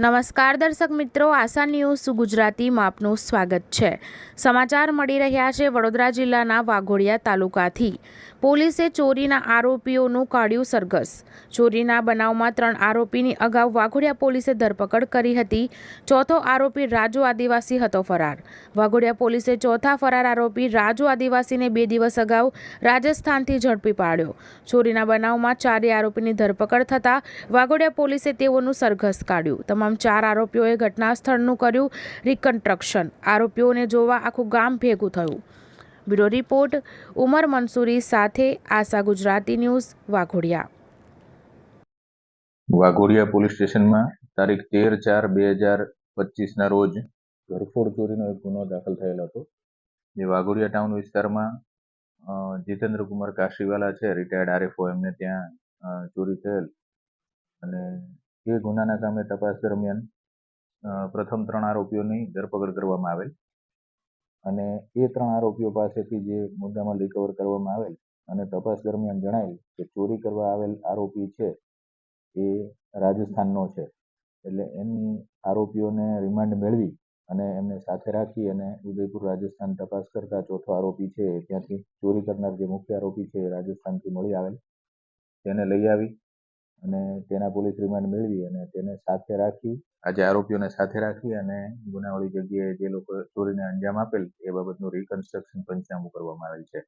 નમસ્કાર દર્શક મિત્રો, આશા ન્યૂઝ ગુજરાતીમાં આપનું સ્વાગત છે. સમાચાર મળી રહ્યા છે વડોદરા જિલ્લાના વાઘોડિયા તાલુકાથી. પોલીસે ચોરીના આરોપીઓનું કાઢ્યું સરઘસ. ચોરીના બનાવમાં ત્રણ આરોપીની અગાઉ વાઘોડિયા પોલીસે ધરપકડ કરી હતી. ચોથો આરોપી રાજુ આદિવાસી હતો ફરાર. વાઘોડિયા પોલીસે ચોથા ફરાર આરોપી રાજુ આદિવાસીને બે દિવસ અગાઉ રાજસ્થાનથી ઝડપી પાડ્યો. ચોરીના બનાવમાં ચારેય આરોપીની ધરપકડ થતાં વાઘોડિયા પોલીસે તેઓનું સરઘસ કાઢ્યું. તમામ ચાર આરોપીઓએ ઘટના સ્થળનું કર્યું રિકન્સ્ટ્રક્શન આરોપીઓને જોવા આખું ગામ ભેગું થયું. બ્યુરો રિપોર્ટ, ઉમર મંસૂરી સાથે આશા ગુજરાતી ન્યૂઝ, વાઘોડિયા. વાઘોડિયા પોલીસ સ્ટેશનમાં તારીખ તેર ચાર બે હજાર પચીસના રોજ ઘરફોડ ચોરીનો એક ગુનો દાખલ થયેલો હતો. જે વાઘોડિયા ટાઉન વિસ્તારમાં જીતેન્દ્ર કુમાર કાશીવાલા છે રિટાયર્ડ આરએફઓ એમને ત્યાં ચોરી થયેલ. અને એ ગુનાના કામે તપાસ દરમિયાન પ્રથમ ત્રણ આરોપીઓની ધરપકડ કરવામાં આવેલ. અને એ ત્રણ આરોપીઓ પાસેથી જે મુદ્દામાં રિકવર કરવામાં આવેલ અને તપાસ દરમિયાન જણાયેલ કે ચોરી કરવા આવેલ આરોપી છે એ રાજસ્થાનનો છે. એટલે એની આરોપીઓને રિમાન્ડ મેળવી અને એમને સાથે રાખી અને ઉદયપુર રાજસ્થાન તપાસ કરતા ચોથો આરોપી છે ત્યાંથી ચોરી કરનાર જે મુખ્ય આરોપી છે એ રાજસ્થાનથી મળી આવેલ. તેને લઈ આવી અને તેના પોલીસ રિમાન્ડ મેળવી અને તેને સાથે રાખી, આજે આરોપીઓને સાથે રાખી અને ગુનાવાળી જગ્યાએ જે લોકો ચોરીને અંજામ આપેલ, એ બાબતનું રિકન્સ્ટ્રક્શન પંચનામું કરવામાં આવેલ છે.